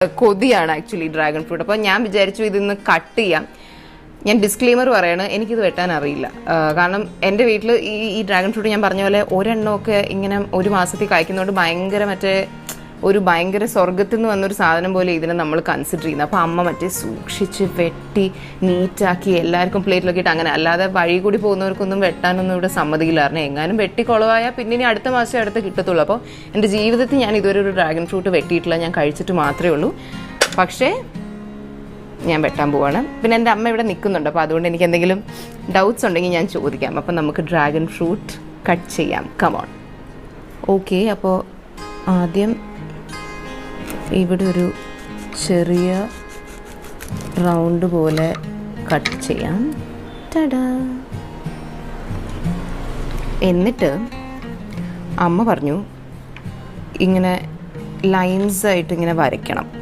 കൊതിയാണ് actually dragon fruit അപ്പോൾ ഞാൻ വിചാരിച്ചു ഇതിന്ന് കട്ട് ചെയ്യാം. ഞാൻ ഡിസ്ക്ലെയിമർ പറയാണ് എനിക്കിത് വെട്ടാൻ അറിയില്ല. കാരണം എന്റെ വീട്ടിൽ ഈ ഈ ഡ്രാഗൺ ഫ്രൂട്ട് ഞാൻ പറഞ്ഞ പോലെ ഒരെണ്ണമൊക്കെ ഇങ്ങനെ ഒരു മാസത്തിൽ കായ്ക്കുന്നതുകൊണ്ട് ഭയങ്കര മറ്റേ ഒരു ഭയങ്കര സ്വർഗത്തിൽ നിന്ന് വന്നൊരു സാധനം പോലെ ഇതിനെ നമ്മൾ കൺസിഡർ ചെയ്യുന്നത് അപ്പോൾ അമ്മ മറ്റേ സൂക്ഷിച്ച് വെട്ടി നീറ്റാക്കി എല്ലാവർക്കും പ്ലേറ്റിലൊക്കെ ഇട്ട് അങ്ങനെ അല്ലാതെ വഴി കൂടി പോകുന്നവർക്കൊന്നും വെട്ടാനൊന്നും ഇവിടെ സമ്മതിക്കില്ലായിരുന്നു എങ്ങാനും വെട്ടി കുളവായാൽ പിന്നെ ഇനി അടുത്ത മാസം അടുത്ത് കിട്ടത്തുള്ളൂ. അപ്പോൾ എന്റെ ജീവിതത്തിൽ ഞാൻ ഇതുവരെ ഒരു ഡ്രാഗൺ ഫ്രൂട്ട് വെട്ടിയിട്ടില്ല. ഞാൻ കഴിച്ചിട്ട് മാത്രമേ ഉള്ളൂ. പക്ഷേ ഞാൻ വെട്ടാൻ പോവാണ്. പിന്നെ എന്റെ അമ്മ ഇവിടെ നിൽക്കുന്നുണ്ട്. അപ്പോൾ അതുകൊണ്ട് എനിക്ക് എന്തെങ്കിലും ഡൗട്ട്സ് ഉണ്ടെങ്കിൽ ഞാൻ ചോദിക്കാം. അപ്പം നമുക്ക് ഡ്രാഗൺ ഫ്രൂട്ട് കട്ട് ചെയ്യാം. കമോൺ ഓക്കെ അപ്പോൾ ആദ്യം ഇവിടെ ഒരു ചെറിയ റൗണ്ട് പോലെ കട്ട് ചെയ്യാം. ടടാ. എന്നിട്ട് അമ്മ പറഞ്ഞു ഇങ്ങനെ ലൈൻസ് ആയിട്ട് ഇങ്ങനെ വരയ്ക്കണം.